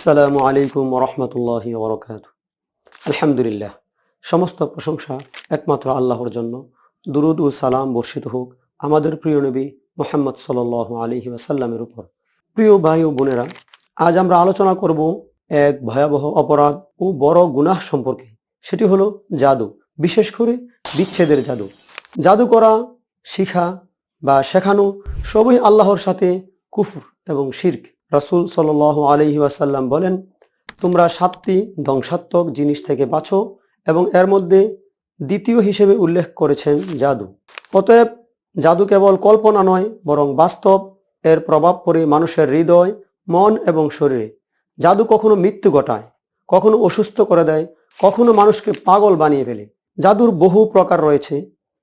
আসসালামু আলাইকুম রহমতুল্লাহ বরকাত আলহামদুলিল্লাহ, সমস্ত প্রশংসা একমাত্র আল্লাহর জন্য। দুরুদ ও সালাম বর্ষিত হোক আমাদের প্রিয় নবী মোহাম্মদ সাল আলহি ওয়াসাল্লামের উপর। প্রিয় ভাই ও বোনেরা, আজ আমরা আলোচনা করব এক ভয়াবহ অপরাধ ও বড় গুনাহ সম্পর্কে। সেটি হলো জাদু, বিশেষ করে বিচ্ছেদের জাদু। জাদু করা, শিখা বা শেখানো সবই আল্লাহর সাথে কুফুর এবং শির্ক। রাসূল সাল আলহি ওয়াসাল্লাম বলেন, তোমরা সাতটি ধ্বংসাত্মক জিনিস থেকে বাঁচো এবং এর মধ্যে দ্বিতীয় হিসেবে উল্লেখ করেছেন জাদু। অতএব জাদু কেবল কল্পনা নয়, বরং বাস্তব। এর প্রভাব পড়ে মানুষের হৃদয়, মন এবং শরীরে। জাদু কখনো মৃত্যু ঘটায়, কখনো অসুস্থ করে দেয়, কখনো মানুষকে পাগল বানিয়ে ফেলে। জাদুর বহু প্রকার রয়েছে।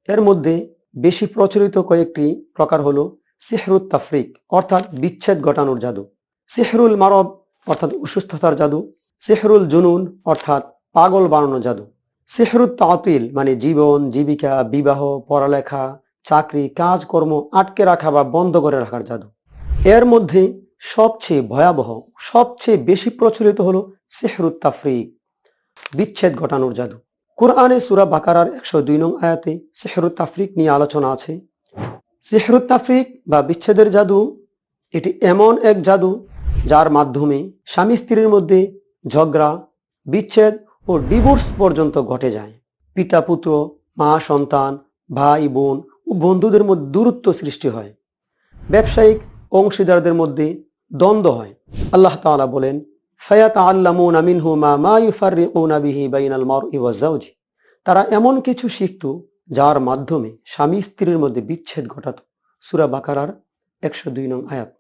এর মধ্যে বেশি প্রচলিত কয়েকটি প্রকার হলো সিহরুত তাফরিক, অর্থাৎ বিচ্ছেদ ঘটানোর জাদু। সিহরুল মারব অর্থাৎ অসুস্থতার জাদু, সিহরুল জুনুন অর্থাৎ পাগল বানানো জাদু। সিহরুত তাতিল মানে জীবন, জীবিকা, বিবাহ, পড়ালেখা, চাকরি, কাজকর্ম আটকে রাখা বা বন্ধ করে রাখার জাদু। এর মধ্যে সবচেয়ে ভয়াবহ, সবচেয়ে বেশি প্রচলিত হলো সিহরুত তাফরিক, বিচ্ছেদ ঘটানোর জাদু। কোরআনে সুরা বাকারার একশো দুই নং আয়াতে সিহরুত তাফরিক নিয়ে আলোচনা আছে। সিহরুত তাফরিক বা বিচ্ছেদের জাদু, এটি এমন এক জাদু যার মাধ্যমে স্বামী স্ত্রীর মধ্যে ঝগড়া, বিচ্ছেদ ও ডিভোর্স পর্যন্ত ঘটে যায়। পিতা, পুত্র, মা, সন্তান, ভাই, বোন ও বন্ধুদের মধ্যে দূরত্ব সৃষ্টি হয়। ব্যবসায়িক অংশীদারদের মধ্যে দ্বন্দ্ব হয়। আল্লাহ তাআলা বলেন ফায়াত আল্লামুন আমিনহু মা মা ইউফাররিকুনা বিহি বাইনাল মারই ওয়াজ তারা এমন কিছু শিখত, যার মাধ্যমে স্বামী স্ত্রীর মধ্যে বিচ্ছেদ ঘটাত। সুরা বাকারার একশো দুই নং আয়াত।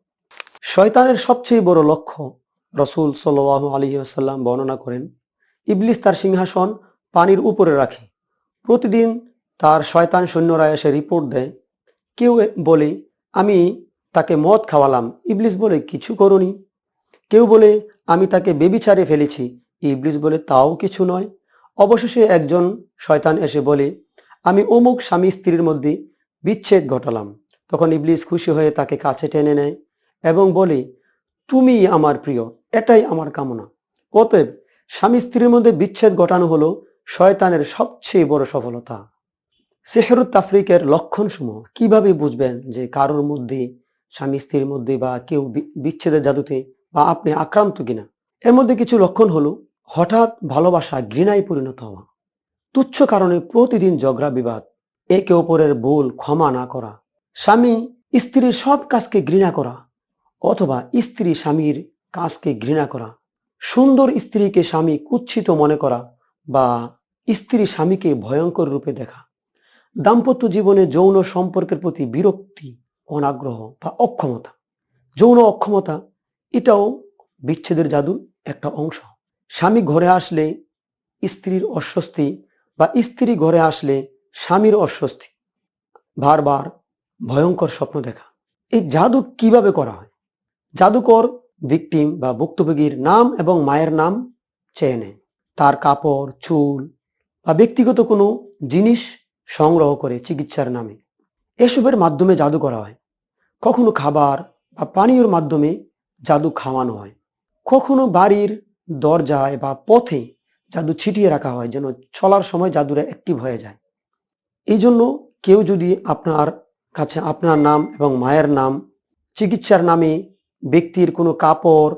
শয়তানের সবচেয়ে বড় লক্ষ্য, রসুল সাল আলী আসাল্লাম বর্ণনা করেন, ইবলিস তার সিংহাসন পানির উপরে রাখে। প্রতিদিন তার শয়তান সৈন্যরা এসে রিপোর্ট দেয়। কেউ বলে, আমি তাকে মদ খাওয়ালাম। ইবলিস বলে, কিছু করনি। কেউ বলে, আমি তাকে বেবিচারে ফেলেছি। ইবলিস বলে, তাও কিছু নয়। অবশেষে একজন শয়তান এসে বলে, আমি অমুক স্বামী স্ত্রীর মধ্যে বিচ্ছেদ ঘটালাম। তখন ইবলিস খুশি হয়ে তাকে কাছে টেনে নেয়। এবং বলে, তুমি আমার প্রিয়, এটাই আমার কামনা। অতএব, স্বামী স্ত্রীর মধ্যে বিচ্ছেদ ঘটানো হলো শয়তানের সবচেয়ে বড় সফলতা। সেহরুত তাফরিকের লক্ষণসমূহ, কীভাবে বুঝবেন যে কারোর মধ্যে, স্বামী স্ত্রীর মধ্যে বা কেউ বিচ্ছেদের জাদুতে বা আপনি আক্রান্ত কিনা? এর মধ্যে কিছু লক্ষণ হলো, হঠাৎ ভালোবাসা ঘৃণায় পরিণত হওয়া। তুচ্ছ কারণে প্রতিদিন ঝগড়া, বিবাদ, একে অপরের ভুল ক্ষমা না করা। স্বামী স্ত্রীর সব কাজকে ঘৃণা করা অথবা স্ত্রী স্বামীর কাজকে ঘৃণা করা, সুন্দর স্ত্রীকে স্বামী কুচ্ছিত মনে করা বা স্ত্রী স্বামীকে ভয়ঙ্কর রূপে দেখা। দাম্পত্য জীবনে যৌন সম্পর্কের প্রতি বিরক্তি, অনাগ্রহ বা অক্ষমতা। যৌন অক্ষমতা এটাও বিচ্ছেদের জাদুর একটা অংশ। স্বামী ঘরে আসলে স্ত্রীর অস্বস্তি বা স্ত্রী ঘরে আসলে স্বামীর অস্বস্তি। বারবার ভয়ঙ্কর স্বপ্ন দেখা। এই জাদু কীভাবে করা হয়? জাদুকর ভিকটিম বা ভুক্তভোগীর নাম এবং মায়ের নাম চেয়ে নেয়। তার কাপড়, চুল বা ব্যক্তিগত কোনো জিনিস সংগ্রহ করে চিকিৎসার নামে। এসবের মাধ্যমে জাদু করা হয়। কখনো খাবার বা পানীয়র মাধ্যমে জাদু খাওয়ানো হয়। কখনো বাড়ির দরজায় বা পথে জাদু ছিটিয়ে রাখা হয় যেন চলার সময় জাদুরা অ্যাক্টিভ হয়ে যায়। এই জন্য কেউ যদি আপনার কাছে আপনার নাম এবং মায়ের নাম, চিকিৎসার নামে ব্যক্তির কোনো কাপড়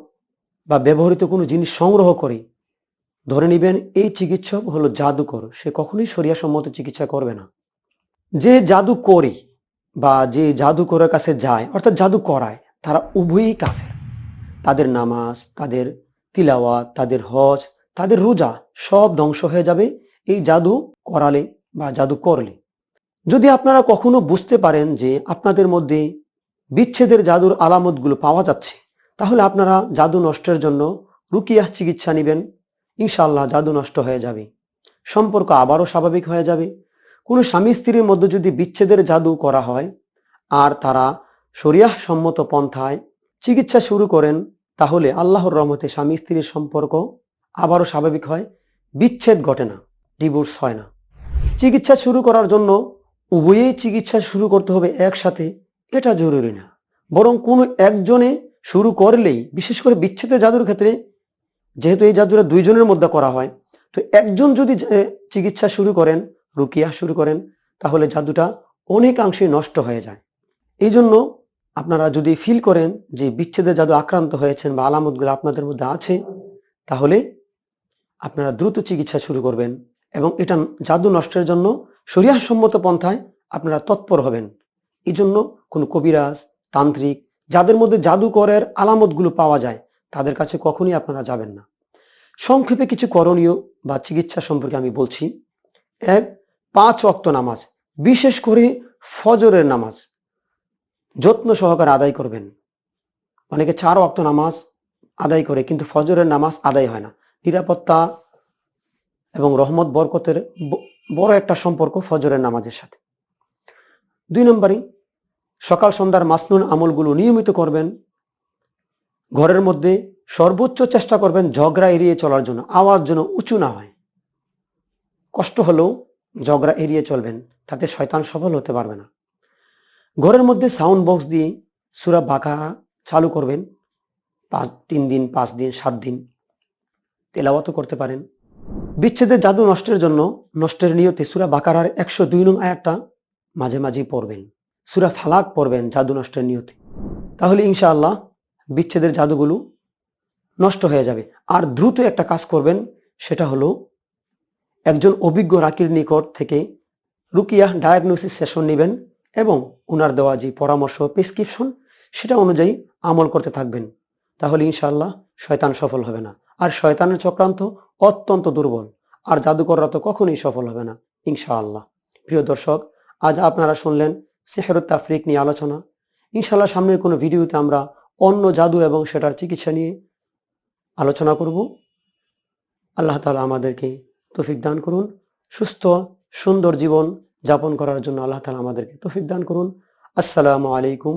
বা ব্যবহৃত কোনো জিনিস সংগ্রহ করে, ধরে নেবেন এই চিকিৎসক হলো জাদুকর। সে কখনোই সরিয়াসম্মত চিকিৎসা করবে না। যে জাদু করে বা যে জাদুকরের কাছে যায়, অর্থাৎ জাদু করায়, তারা উভয়ই কাফের। তাদের নামাজ, তাদের তিলাওয়াত, তাদের হজ, তাদের রোজা সব ধ্বংস হয়ে যাবে এই জাদু করালে বা জাদু করলে। যদি আপনারা কখনো বুঝতে পারেন যে আপনাদের মধ্যে বিচ্ছেদের জাদুর আলামতগুলো পাওয়া যাচ্ছে। তাহলে আপনারা জাদু নষ্টের জন্য রুকিয়াহ চিকিৎসা নেবেন। ইনশাল্লাহ জাদু নষ্ট হয়ে যাবে। সম্পর্ক আবারও স্বাভাবিক হয়ে যাবে। কোনো স্বামী স্ত্রীর মধ্যে যদি বিচ্ছেদের জাদু করা হয় আর তারা শরিয়াহ সম্মত পন্থায় চিকিৎসা শুরু করেন, তাহলে আল্লাহর রহমতে স্বামী স্ত্রীর সম্পর্ক আবারও স্বাভাবিক হয়। বিচ্ছেদ ঘটে না, ডিভোর্স হয় না। চিকিৎসা শুরু করার জন্য উভয়েই চিকিৎসা শুরু করতে হবে একসাথে। এটা জরুরি না। বরং কোনো একজনে শুরু করলেই, বিশেষ করে বিচ্ছেদের জাদুর ক্ষেত্রে, যেহেতু এই জাদুটা দুইজনের মধ্যে করা হয়, তো একজন যদি চিকিৎসা শুরু করেন, রুকিয়া শুরু করেন, তাহলে জাদুটা অনেকাংশে নষ্ট হয়ে যায়। এই জন্য আপনারা যদি ফিল করেন যে বিচ্ছেদে জাদু আক্রান্ত হয়েছেন বা আলামতগুলো আপনাদের মধ্যে আছে, তাহলে আপনারা দ্রুত চিকিৎসা শুরু করবেন এবং এটা জাদু নষ্টের জন্য শরিয়াসম্মত পন্থায় আপনারা তৎপর হবেন। এই জন্য কোনো কবিরাজ, তান্ত্রিক, যাদের মধ্যে জাদুকরের আলামতগুলো পাওয়া যায়, তাদের কাছে কখনই আপনারা যাবেন না। সংক্ষেপে কিছু করণীয় বা চিকিৎসা সম্পর্কে আমি বলছি। এক, পাঁচ অক্ত নামাজ, বিশেষ করে ফজরের নামাজ। যত্ন সহকারে আদায় করবেন। অনেকে চার অক্ত নামাজ আদায় করে, কিন্তু ফজরের নামাজ আদায় হয় না। নিরাপত্তা এবং রহমত, বরকতের বড় একটা সম্পর্ক ফজরের নামাজের সাথে। দুই নম্বরে, সকাল সন্ধ্যার মাসনুন আমলগুলো নিয়মিত করবেন। ঘরের মধ্যে সর্বোচ্চ চেষ্টা করবেন ঝগড়া এড়িয়ে চলার জন্য, আওয়াজ যেন উঁচু না হয়। কষ্ট হলেও ঝগড়া এড়িয়ে চলবেন, তাতে শয়তান সফল হতে পারবে না। ঘরের মধ্যে সাউন্ড বক্স দিয়ে সুরা বাঁকা চালু করবেন। পাঁচ, তিন দিন, পাঁচ দিন, সাত দিন তেলাওয়াত করতে পারেন। বিচ্ছেদের জাদু নষ্টের জন্য, নষ্টের নিয়তে সুরা বাকারার একশো দুই নং আয়াতটা মাঝে মাঝেই পড়বেন। সুরা ফালাক পড়বেন, জাদু নষ্টের নিয়তে। তাহলে ইনশাআল্লাহ বিচ্ছেদের জাদুগুলো নষ্ট হয়ে যাবে। আর দ্রুত একটা কাজ করবেন, সেটা হলো একজন অভিজ্ঞ রাকির নিকট থেকে রুকিয়া ডায়াগনোসিস সেশন নেবেন এবং ওনার দেওয়া যে পরামর্শ, প্রেসক্রিপশন, সেটা অনুযায়ী আমল করতে থাকবেন। তাহলে ইনশাআল্লাহ শয়তান সফল হবে না। আর শয়তানের চক্রান্ত অত্যন্ত দুর্বল। আর জাদুকররা তো কখনোই সফল হবে না, ইনশাআল্লাহ। প্রিয় দর্শক আজ আপনারা শুনলেন সেহরত তাফরিক নিয়ে আলোচনা। ইনশাল্লাহ সামনের কোনো ভিডিওতে আমরা অন্য জাদু এবং সেটার চিকিৎসা নিয়ে আলোচনা করব। আল্লাহ তালা আমাদেরকে তফিক দান করুন, সুস্থ, সুন্দর জীবন যাপন করার জন্য আল্লাহ তালা আমাদেরকে তফিক দান করুন। আসসালামু আলাইকুম।